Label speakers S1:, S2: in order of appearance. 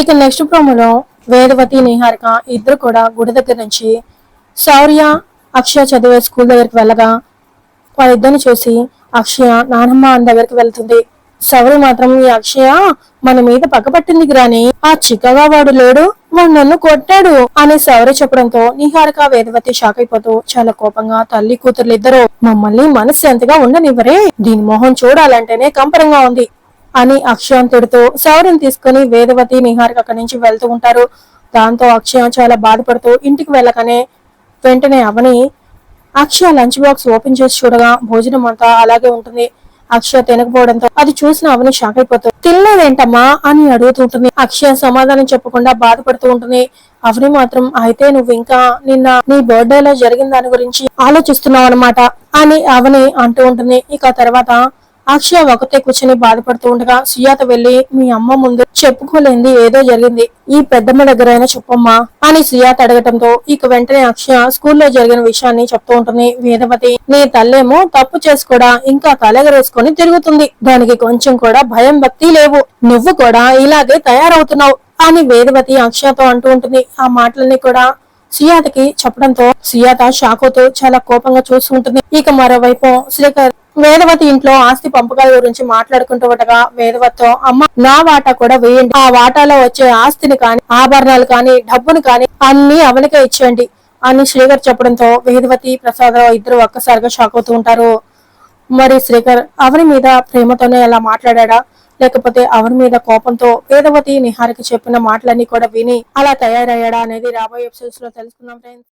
S1: ఇక నెక్స్ట్ ప్రోమోలో వేదవతి నిహారిక ఇద్దరు కూడా గుడి దగ్గర నుంచి శౌర్య అక్షయ చదివే స్కూల్ దగ్గరికి వెళ్ళగా వాళ్ళిద్దరిని చూసి అక్షయ నానమ్మ అని దగ్గరికి వెళ్తుంది. శౌర్య మాత్రం ఈ అక్షయ మన మీద పక్కపట్టింది గ్రాని. ఆ చిక్కగా వాడు లేడు. వాడు నన్ను కొట్టాడు. అని శౌర్య చెప్పడంతో నిహారిక వేదవతి షాక్ అయిపోతూ చాలా కోపంగా తల్లి కూతురు ఇద్దరు మమ్మల్ని మనశ్శాంతిగా ఉండనివ్వరే. దీని మొహం చూడాలంటేనే కంపరంగా ఉంది. అని అక్షయం తిడుతూ శౌర్యం తీసుకుని వేదవతి నిహారిక అక్కడి నుంచి వెళ్తూ ఉంటారు. దాంతో అక్షయ చాలా బాధపడుతూ ఇంటికి వెళ్ళకనే వెంటనే Avani Akshaya lunch box open చేసి చూడగా భోజనం అంతా అలాగే ఉంటుంది. అక్షయ తినకపోవడంతో అది చూసిన అవని షాక్ అయిపోతుంది. తినలేదేంటమ్మా అని అడుగుతూ ఉంటుంది. అక్షయ సమాధానం చెప్పకుండా బాధపడుతూ ఉంటుంది. అవని మాత్రం అయితే నువ్వు ఇంకా నిన్న నీ బర్త్డేలో జరిగిన దాని గురించి ఆలోచిస్తున్నావు అనమాట అని అవని అంటూ ఉంటుంది. ఇక తర్వాత అక్షయ ఒకటే కూర్చొని బాధపడుతూ ఉండగా సుజాత వెళ్ళి మీ అమ్మ ముందు చెప్పుకోలేంది ఏదో జరిగింది. ఈ పెద్దమ్మ దగ్గర అయినా చెప్పమ్మా అని సుజాత అడగటంతో ఇక వెంటనే అక్షయ స్కూల్లో జరిగిన విషయాన్ని చెప్తూ ఉంటుంది. వేదవతి నీ తల్లేమో తప్పు చేసుకోడా? ఇంకా తలెగరేసుకొని తిరుగుతుంది. దానికి కొంచెం కూడా భయం భక్తి లేవు. నువ్వు కూడా ఇలాగే తయారవుతున్నావు అని వేదవతి అక్షయతో అంటూ ఉంటుంది. ఆ మాటలన్నీ కూడా సుయాతకి చెప్పడంతో సుయాత షాక్ చాలా కోపంగా చూస్తూ ఉంటుంది. ఇక మరోవైపు శ్రీకర్ వేదవతి ఇంట్లో ఆస్తి పంపకాల గురించి మాట్లాడుకుంటూ ఉండగా వేదవతితో అమ్మ నా వాటా కూడా వేయండి. ఆ వాటాలో వచ్చే ఆస్తిని కాని ఆభరణాలు కాని డబ్బును కాని అన్ని అవనికే ఇచ్చేయండి అని శ్రీకర్ చెప్పడంతో వేదవతి ప్రసాదరావు ఇద్దరు ఒక్కసారిగా షాక్ అవుతూ ఉంటారు. మరి శ్రీకర్ అవని మీద ప్రేమతోనే అలా మాట్లాడా లేకపోతే అవని మీద కోపంతో వేదవతి నిహారికి చెప్పిన మాటలన్నీ కూడా విని అలా తయారయ్యాడా అనేది రాబోయే ఎపిసోడ్స్లో తెలుసుకుందాం ఫ్రెండ్స్